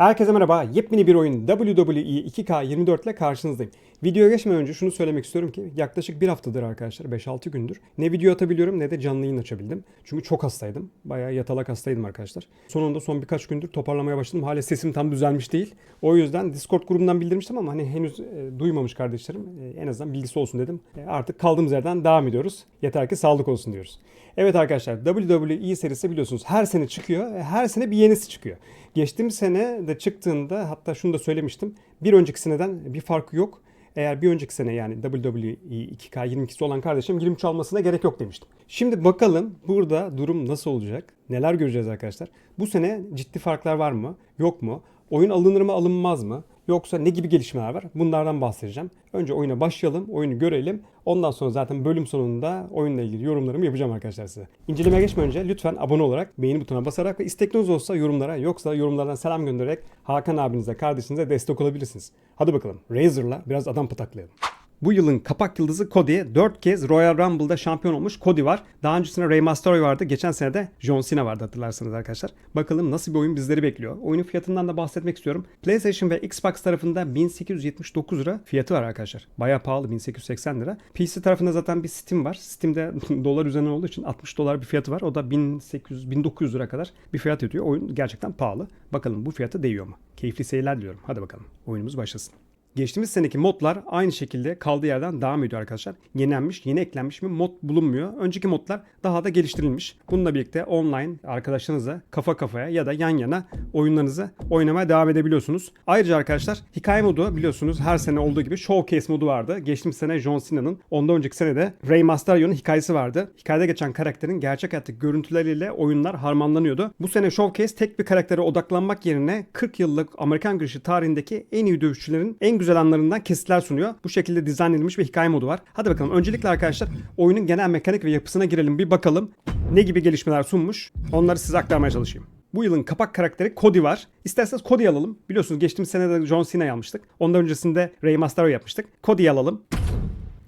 Herkese merhaba. Yepyeni bir oyun WWE 2K24 ile karşınızdayım. Videoya geçmeden önce şunu söylemek istiyorum ki yaklaşık bir haftadır arkadaşlar 5-6 gündür ne video atabiliyorum ne de canlı yayın açabildim. Çünkü çok hastaydım. Bayağı yatalak hastaydım arkadaşlar. Sonunda son birkaç gündür toparlamaya başladım. Hala sesim tam düzelmiş değil. O yüzden Discord grubundan bildirmiştim ama hani henüz e, duymamış kardeşlerim. E, en azından bilgisi olsun dedim. E, artık kaldığımız yerden devam ediyoruz. Yeter ki sağlık olsun diyoruz. Evet arkadaşlar WWE serisi biliyorsunuz her sene çıkıyor. ve Her sene bir yenisi çıkıyor. Geçtiğimiz sene de çıktığında hatta şunu da söylemiştim. Bir önceki seneden bir farkı yok. Eğer bir önceki sene yani WWE 2K22'si olan kardeşim 23 almasına gerek yok demiştim. Şimdi bakalım burada durum nasıl olacak? Neler göreceğiz arkadaşlar? Bu sene ciddi farklar var mı? Yok mu? Oyun alınır mı alınmaz mı? Yoksa ne gibi gelişmeler var? Bunlardan bahsedeceğim. Önce oyuna başlayalım, oyunu görelim. Ondan sonra zaten bölüm sonunda oyunla ilgili yorumlarımı yapacağım arkadaşlar size. İncelemeye geçmeden önce lütfen abone olarak, beğeni butonuna basarak ve istekleriniz olsa yorumlara yoksa yorumlardan selam göndererek Hakan abinize, kardeşinize destek olabilirsiniz. Hadi bakalım Razor'la biraz adam pataklayalım. Bu yılın kapak yıldızı Cody'ye 4 kez Royal Rumble'da şampiyon olmuş Cody var. Daha öncesinde Rey Mysterio vardı. Geçen sene de John Cena vardı hatırlarsanız arkadaşlar. Bakalım nasıl bir oyun bizleri bekliyor. Oyunun fiyatından da bahsetmek istiyorum. PlayStation ve Xbox tarafında 1879 lira fiyatı var arkadaşlar. Baya pahalı 1880 lira. PC tarafında zaten bir Steam var. Steam'de dolar üzerine olduğu için 60 dolar bir fiyatı var. O da 1800 1900 lira kadar bir fiyat ödüyor. Oyun gerçekten pahalı. Bakalım bu fiyatı değiyor mu? Keyifli seyirler diliyorum. Hadi bakalım. Oyunumuz başlasın. Geçtiğimiz seneki modlar aynı şekilde kaldığı yerden devam ediyor arkadaşlar. Yenilenmiş, yeni eklenmiş bir mod bulunmuyor. Önceki modlar daha da geliştirilmiş. Bununla birlikte online arkadaşlarınızla kafa kafaya ya da yan yana oyunlarınızı oynamaya devam edebiliyorsunuz. Ayrıca arkadaşlar hikaye modu biliyorsunuz her sene olduğu gibi showcase modu vardı. Geçtiğimiz sene John Cena'nın, ondan önceki sene de Rey Mysterio'nun hikayesi vardı. Hikayede geçen karakterin gerçek hayattaki görüntüleriyle oyunlar harmanlanıyordu. Bu sene showcase tek bir karaktere odaklanmak yerine 40 yıllık Amerikan güreşi tarihindeki en iyi dövüşçülerin en güzel anlarından kesitler sunuyor. Bu şekilde dizayn edilmiş bir hikaye modu var. Hadi bakalım. Öncelikle arkadaşlar oyunun genel mekanik ve yapısına girelim. Bir bakalım ne gibi gelişmeler sunmuş. Onları size aktarmaya çalışayım. Bu yılın kapak karakteri Cody var. İsterseniz Cody'yi alalım. Biliyorsunuz geçtiğimiz sene de John Cena'yı almıştık. Ondan öncesinde Rey Mysterio yapmıştık. Cody'yi alalım.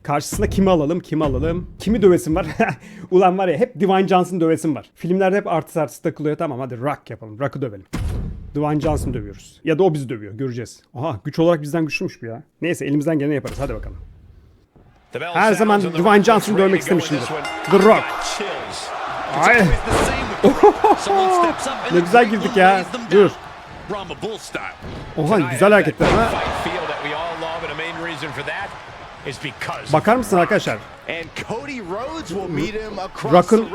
Karşısına kimi alalım, kimi alalım? Kimi dövesim var? Ulan var ya hep Dwayne Johnson dövesim var. Filmlerde hep artist artist takılıyor. Tamam hadi Rock yapalım. Rock'ı dövelim. Dwayne Johnson dövüyoruz. Ya da o bizi dövüyor. Göreceğiz. Aha güç olarak bizden güçlüymüş bu ya. Neyse elimizden geleni yaparız. Hadi bakalım. Her zaman Dwayne Johnson görmek istemişimdir. The Rock. Ay. ne güzel girdik ya. Dur. Oha güzel hareketler ha. Bakar mısın arkadaşlar? Rock'ın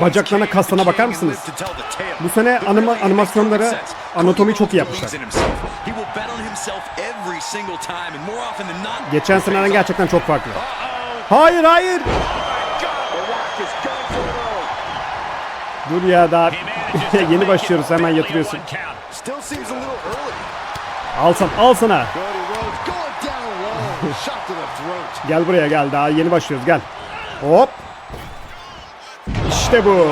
bacaklarına, kaslarına bakar mısınız? Bu sene anima, animasyonları anatomi çok iyi yapmışlar. Geçen seneden gerçekten çok farklı. Hayır hayır. Dur ya daha yeni başlıyoruz hemen yatırıyorsun. Al sana, al sana. Gel buraya gel daha yeni başlıyoruz gel. Hop. İşte bu.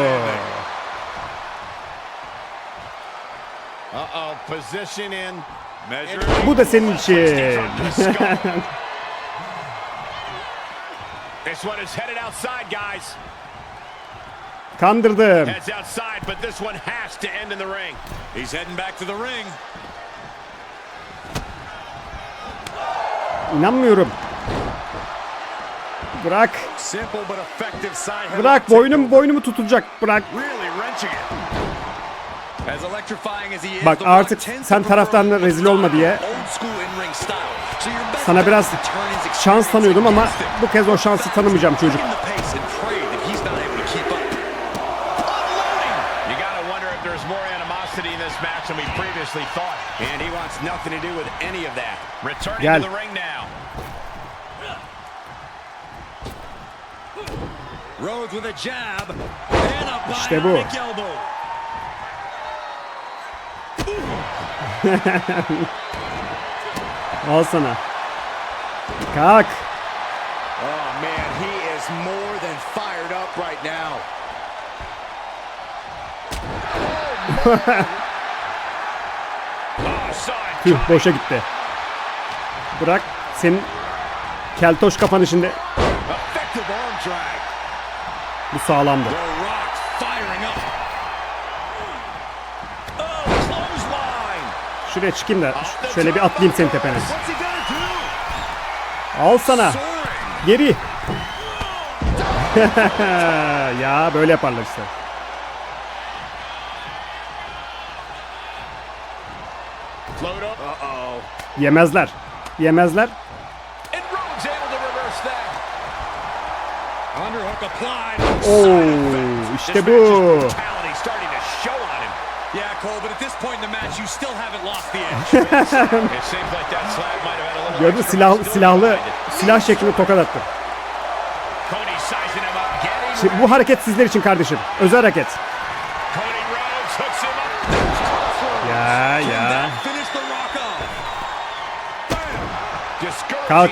Bu da senin için. This one is headed outside, guys. Kandırdım. Heads outside, but this one has to end in the ring. He's heading back to the ring. İnanmıyorum. Bırak. Bırak boynum boynumu tutulacak. Bırak. Bak artık sen taraftarına rezil olma diye sana biraz şans tanıyordum ama bu kez o şansı tanımayacağım çocuk. Give İşte bu. Al sana. Kalk. Oh man, he is more than fired up right now. Tüh boşa gitti. Bırak senin keltoş kafanı Bu sağlamdı. Oh. Şuraya çıkayım da şöyle bir atlayayım senin tepene. Al sana. Geri. ya böyle yaparlar işte. Yemezler. Yemezler. Oo, işte bu. Gördün silah, silahlı silah şeklinde tokat attı. Şimdi bu hareket sizler için kardeşim. Özel hareket. Ya ya. Up.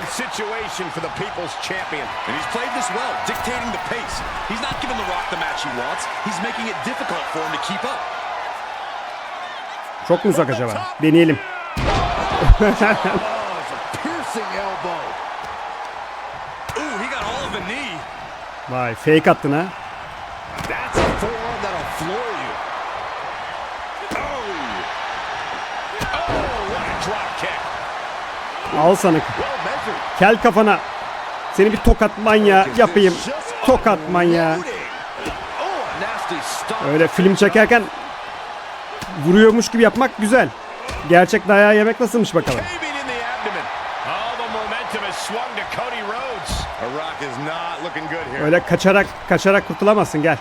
Çok mu uzak acaba? Deneyelim. Vay fake attın ha. Al sana. Kel kafana. Seni bir tokat manyağı yapayım. Tokat. Loading. Oh. Öyle film çekerken vuruyormuş gibi yapmak güzel. Gerçek dayağı yemek nasılmış bakalım. Öyle kaçarak kaçarak kurtulamazsın gel.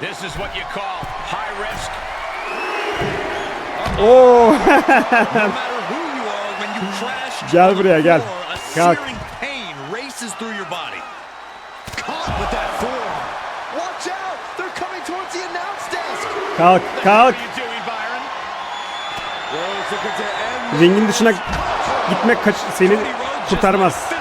This is what you call high risk. Oo. Crash Gel buraya, gel. Kalk. Kalk kalk. Ringin dışına gitmek kaç seni kurtarmaz.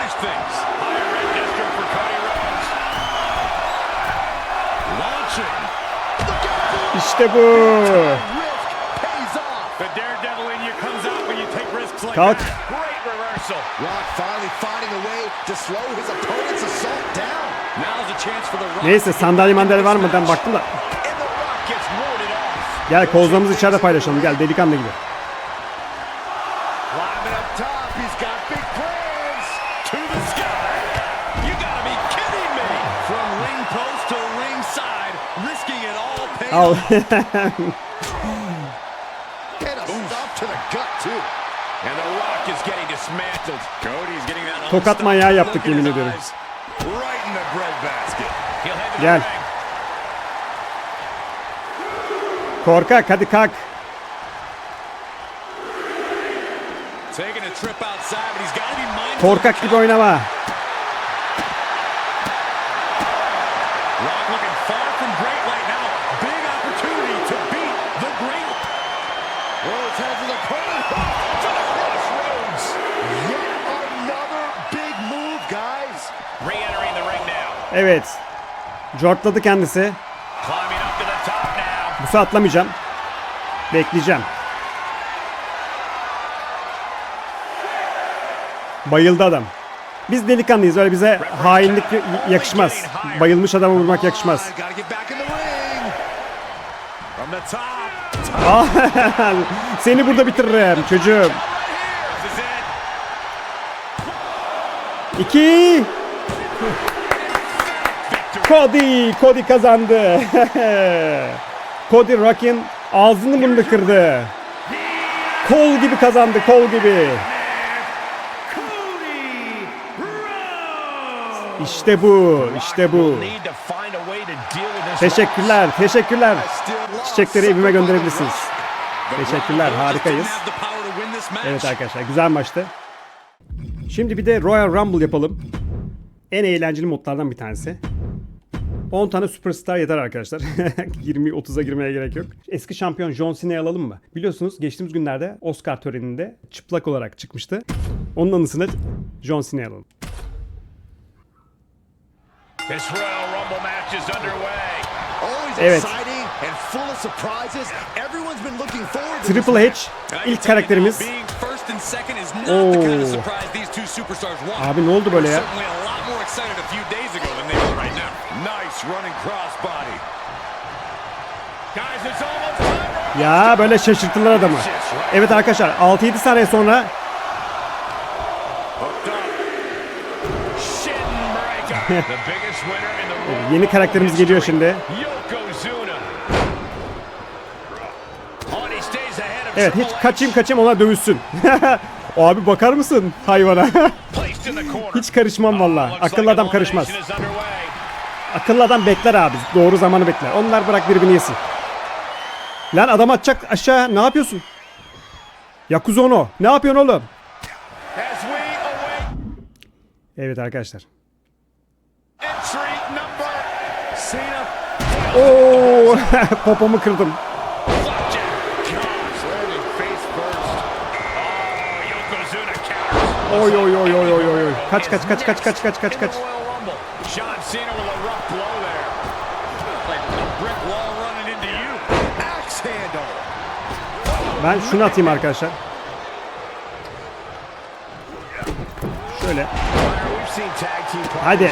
For the Rock. Neyse sandalye mandalye var mı? Ben baktım da. Gel kozlarımızı içeride paylaşalım. Gel delikanlı gibi. the breadbasket. He'll head to the Gel. Korkak hadi kalk. Korkak gibi oynama. Evet. Jortladı kendisi. Bu sefer atlamayacağım. Bekleyeceğim. Bayıldı adam. Biz delikanlıyız öyle bize hainlik yakışmaz. Bayılmış adamı vurmak yakışmaz. Top. Seni burada bitiririm çocuğum. İki. Cody, Cody kazandı. Cody Rock'in ağzını burnunu kırdı. Kol gibi kazandı, kol gibi. İşte bu, işte bu. Teşekkürler, teşekkürler. Çiçekleri evime gönderebilirsiniz. Teşekkürler, harikayız. Evet arkadaşlar, güzel maçtı. Şimdi bir de Royal Rumble yapalım. En eğlenceli modlardan bir tanesi. 10 tane superstar yeter arkadaşlar. 20-30'a girmeye gerek yok. Eski şampiyon John Cena'yı alalım mı? Biliyorsunuz geçtiğimiz günlerde Oscar töreninde çıplak olarak çıkmıştı. Onun anısına John Cena'yı alalım. This Royal Rumble match is underway. Always Evet. exciting and full of surprises. Everyone's been looking forward to this Triple H ilk karakterimiz. Oo. want. Abi ne oldu böyle ya? Ya böyle şaşırttılar adamı. Evet arkadaşlar 6-7 saniye sonra yeni karakterimiz geliyor şimdi. Oh, Evet hiç kaçayım kaçayım ona dövüşsün. Abi bakar mısın hayvana? Hiç karışmam Oh, valla. looks Akıllı adam karışmaz. Akıllı adam bekler abi. Doğru zamanı bekler. Onlar bırak birbirini yesin. Lan adam atacak aşağı. Ne yapıyorsun? Yakuza ono. Ne yapıyorsun oğlum? Evet arkadaşlar. Oo, popomu kırdım. Oy oy oy oy oy oy. Kaç kaç kaç kaç kaç kaç kaç kaç. John Cena with a rough blow there. Like a brick wall running into you. Axe handle. Ben şunu atayım arkadaşlar. Şöyle. Haydi.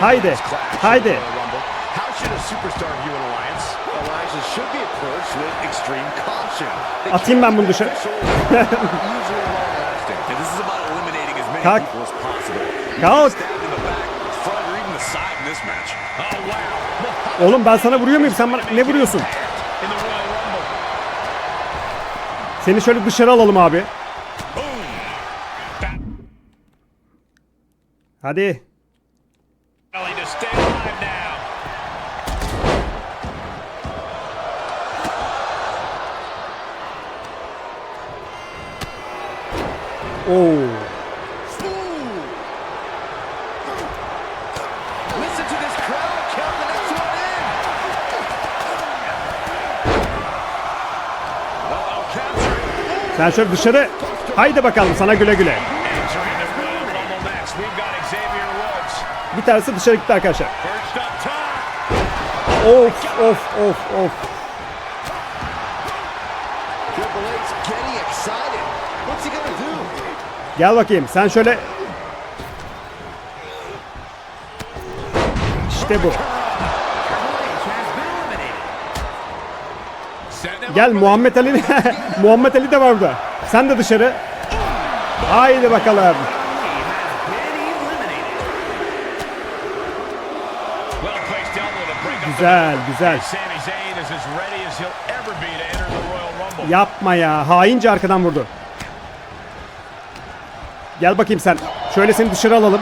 Haydi. Haydi. the Royal Rumble. How should a superstar view an alliance? Alliances should be approached with extreme caution. They Atayım ben bunu dışarı. official, usually Oğlum ben sana vuruyor muyum? Sen bana ne vuruyorsun? Seni şöyle dışarı alalım abi. Hadi. Belly to stay alive now. Oo. Listen to this crowd count the next one in. Uh-oh, capturing. Sen şöyle dışarı. Haydi bakalım sana güle güle. Bir tanesi dışarı gitti arkadaşlar. Of of of of. Gel bakayım sen şöyle. İşte bu. Gel Muhammed Ali. Muhammed Ali de var burada. Sen de dışarı. Haydi bakalım. Güzel güzel. Yapma ya. Haince arkadan vurdu. Gel bakayım sen. Şöyle seni dışarı alalım.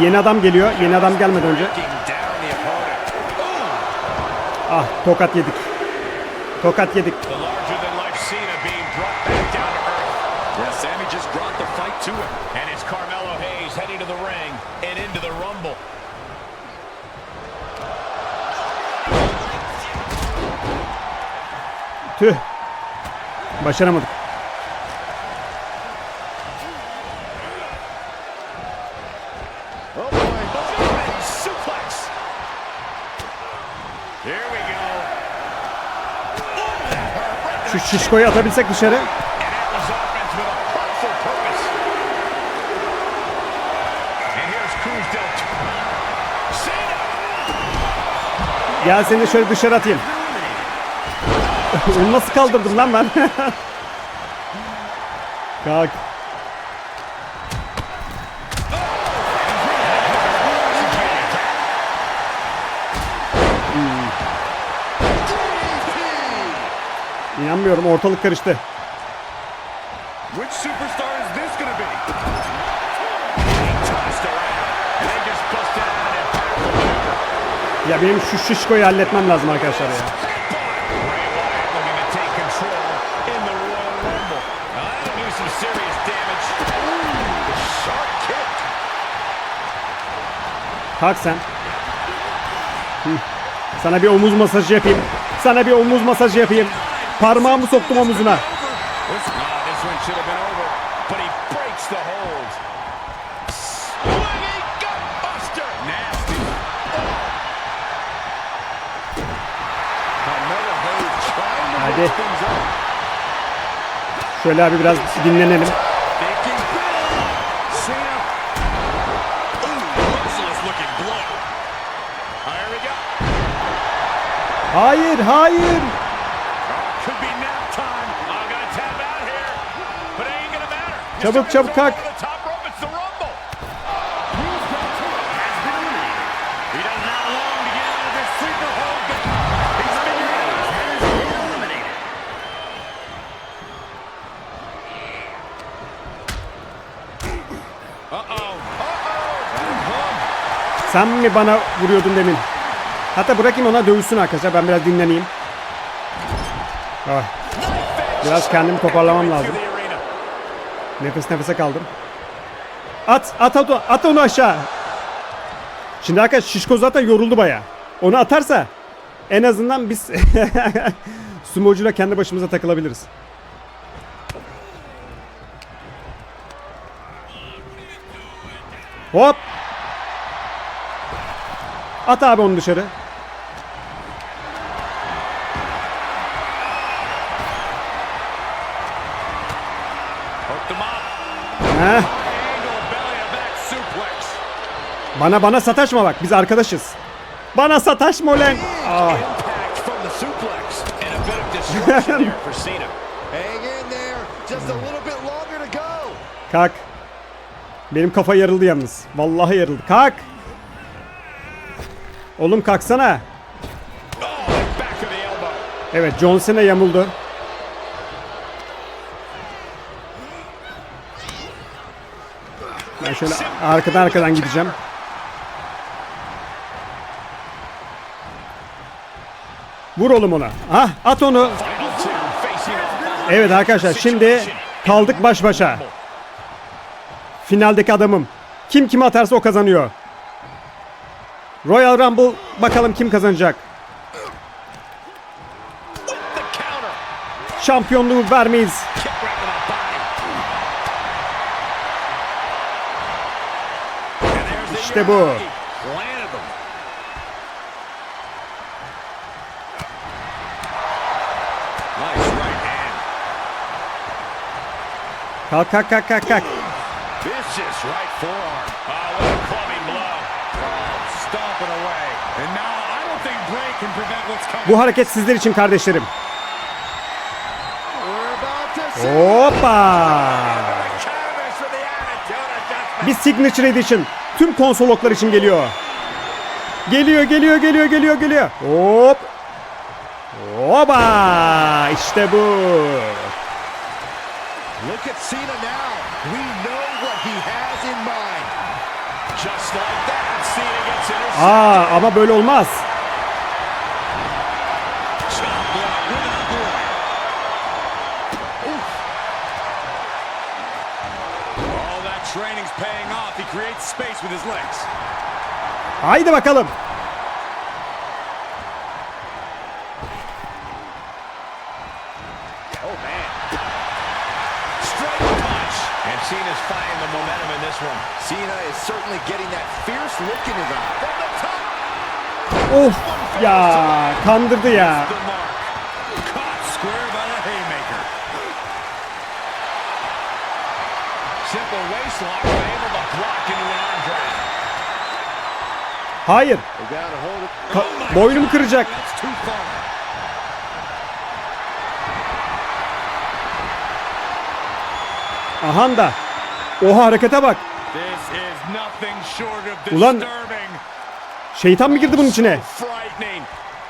Yeni adam geliyor. Yeni adam gelmeden önce. Ah tokat yedik. Tokat yedik. The larger-than-life Cruz del Cena. Gel seni şöyle dışarı atayım. Onu nasıl kaldırdım lan ben? Kalk. İnanmıyorum ortalık karıştı. Which superstar is this gonna be? Ya benim şu şişkoyu halletmem lazım arkadaşlar ya. Kalk sen. Sana bir omuz masajı yapayım. Sana bir omuz masajı yapayım. Parmağımı soktum omuzuna. Hadi. Şöyle abi biraz dinlenelim. Hayır, hayır. Figured it out. Sen mi bana vuruyordun demin? Hatta bırakayım ona dövüşsün arkadaşlar. Ben biraz dinleneyim. Ah. Biraz kendimi toparlamam To lazım. Nefes nefese kaldım. At, at, at, at onu aşağı. Şimdi arkadaş Şişko zaten yoruldu baya. Onu atarsa en azından biz sumocuyla kendi başımıza takılabiliriz. Hop. At abi onu dışarı. Bana bana sataşma bak biz arkadaşız. Bana sataşma ulan. Ah. Kalk. Benim kafa yarıldı yalnız. Vallahi yarıldı. Kalk. Oğlum kalksana. Evet John Cena yamuldu. Ben şöyle arkadan arkadan gideceğim. Vur oğlum ona. Ah at onu. Evet arkadaşlar şimdi kaldık baş başa. Finaldeki adamım. Kim kimi atarsa o kazanıyor. Royal Rumble bakalım kim kazanacak. Şampiyonluğu vermeyiz. Kick right to the body. And there's the İşte bu. Uranagi. Planted them. Nice right hand. Kalk kalk kalk kalk kalk. Vicious right forearm. Oh, what a clubbing blow. Oh, stomping away. And now I don't think Bray can prevent what's coming. Bu hareket sizler için kardeşlerim. Hoppa. Bir Signature Edition. Tüm konsoloklar için geliyor. Geliyor geliyor geliyor geliyor geliyor. Hop. Hopa. İşte bu. Look at Cena now. We know what he has in mind. Just like that, Cena gets intercepted. Aa ama böyle olmaz. All that training's paying off. He creates space with his legs. Haydi bakalım. Cena's finding the momentum in this one. Cena is certainly getting that fierce look in his eye. From the top, Of ya kandırdı ya. the mark. Caught square That's too far. Ahan da. Oha harekete bak. Ulan-. Şeytan mı girdi bunun içine?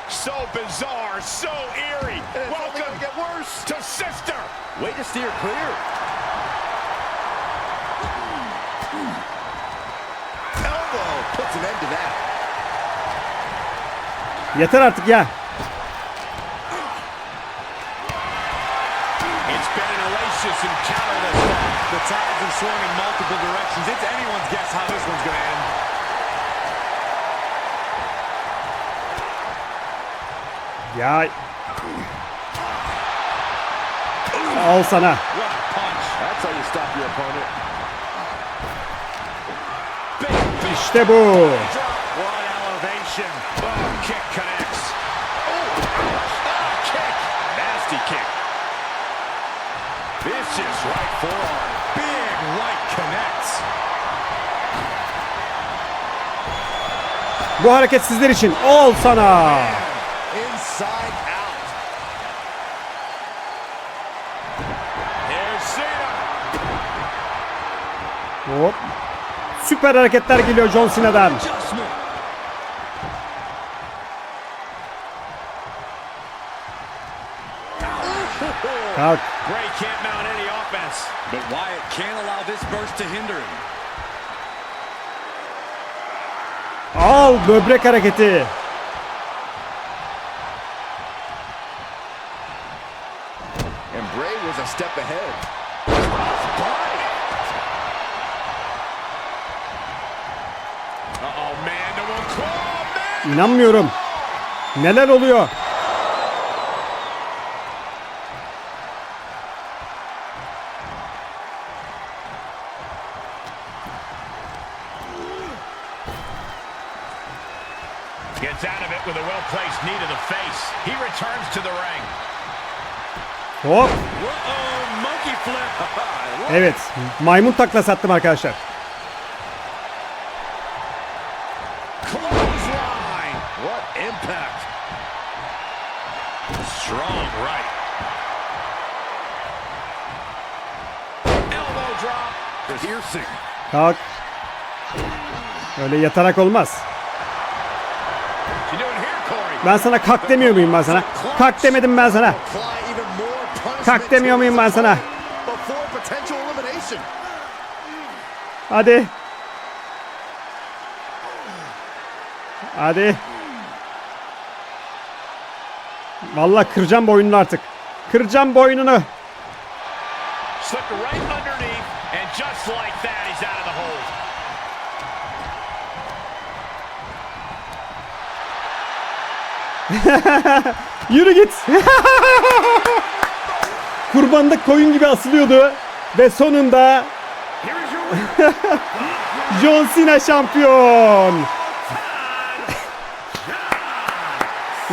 So bizarre, so eerie. Welcome gonna get worse. to Sister. Way to steer clear. Elbow puts an end to that. Yeter artık ya. It's been an hellacious encounter thus far. The tides have swung in multiple directions. It's anyone's guess how this one's going to end. Ya. Al sana. What a punch. That's how you stop your opponent. İşte bu. Forearm. Big right connects. Bu hareket sizler için. Ol sana. Inside out. Hop. Süper hareketler geliyor John Cena'dan. Kalk. Offense. But Wyatt can't allow this burst to hinder him. Al böbrek hareketi. And Bray was a step ahead. İnanmıyorum. Neler oluyor? Gets out of it with a well-placed knee to the face. He returns to the ring. Hop. Uh-oh, monkey flip. Evet. Maymun taklası attım arkadaşlar. Clothesline. What impact. Strong right. Elbow drop. Piercing. Kalk. Öyle yatarak olmaz. Ben sana kalk demiyor muyum ben sana? Kalk demedim ben sana. Kalk demiyor muyum ben sana? Hadi. Hadi. Vallahi kıracağım boynunu artık. Kıracağım boynunu. Yürü git. Kurbanda koyun gibi asılıyordu. Ve sonunda. John Cena şampiyon.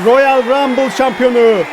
Royal Rumble şampiyonu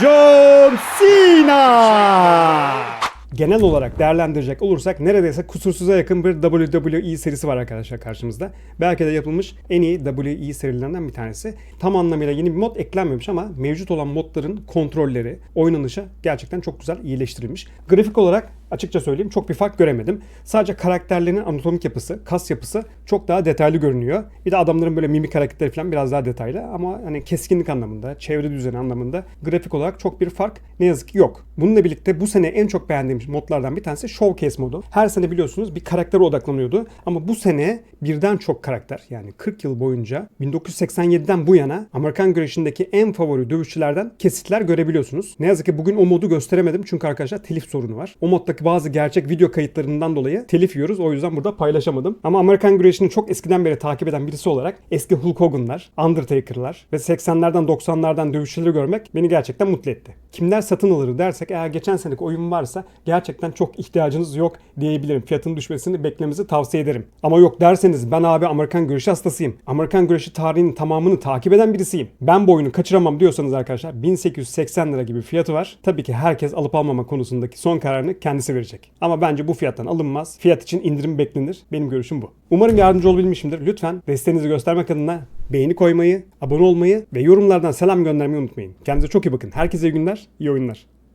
John Cena. Genel olarak değerlendirecek olursak neredeyse kusursuza yakın bir WWE serisi var arkadaşlar karşımızda. Belki de yapılmış en iyi WWE serilerinden bir tanesi. Tam anlamıyla yeni bir mod eklenmemiş ama mevcut olan modların kontrolleri, oynanışa gerçekten çok güzel iyileştirilmiş. Grafik olarak açıkça söyleyeyim çok bir fark göremedim. Sadece karakterlerin anatomik yapısı, kas yapısı çok daha detaylı görünüyor. Bir de adamların böyle mimik hareketleri falan biraz daha detaylı ama hani keskinlik anlamında, çevre düzeni anlamında grafik olarak çok bir fark ne yazık ki yok. Bununla birlikte bu sene en çok beğendiğim modlardan bir tanesi Showcase modu. Her sene biliyorsunuz bir karaktere odaklanıyordu ama bu sene birden çok karakter yani 40 yıl boyunca 1987'den bu yana Amerikan güreşindeki en favori dövüşçülerden kesitler görebiliyorsunuz. Ne yazık ki bugün o modu gösteremedim çünkü arkadaşlar telif sorunu var. O moddaki bazı gerçek video kayıtlarından dolayı telif yiyoruz. O yüzden burada paylaşamadım. Ama Amerikan güreşini çok eskiden beri takip eden birisi olarak eski Hulk Hogan'lar, Undertaker'lar ve 80'lerden 90'lardan dövüşçüleri görmek beni gerçekten mutlu etti. Kimler satın alır dersek eğer geçen seneki oyun varsa gerçekten çok ihtiyacınız yok diyebilirim. Fiyatın düşmesini beklemenizi tavsiye ederim. Ama yok derseniz ben abi Amerikan güreşi hastasıyım. Amerikan güreşi tarihinin tamamını takip eden birisiyim. Ben bu oyunu kaçıramam diyorsanız arkadaşlar 1880 lira gibi fiyatı var. Tabii ki herkes alıp almama konusundaki son kararını kendisi verecek. Ama bence bu fiyattan alınmaz. Fiyat için indirim beklenir. Benim görüşüm bu. Umarım yardımcı olabilmişimdir. Lütfen desteğinizi göstermek adına beğeni koymayı, abone olmayı ve yorumlardan selam göndermeyi unutmayın. Kendinize çok iyi bakın. Herkese iyi günler, iyi oyunlar.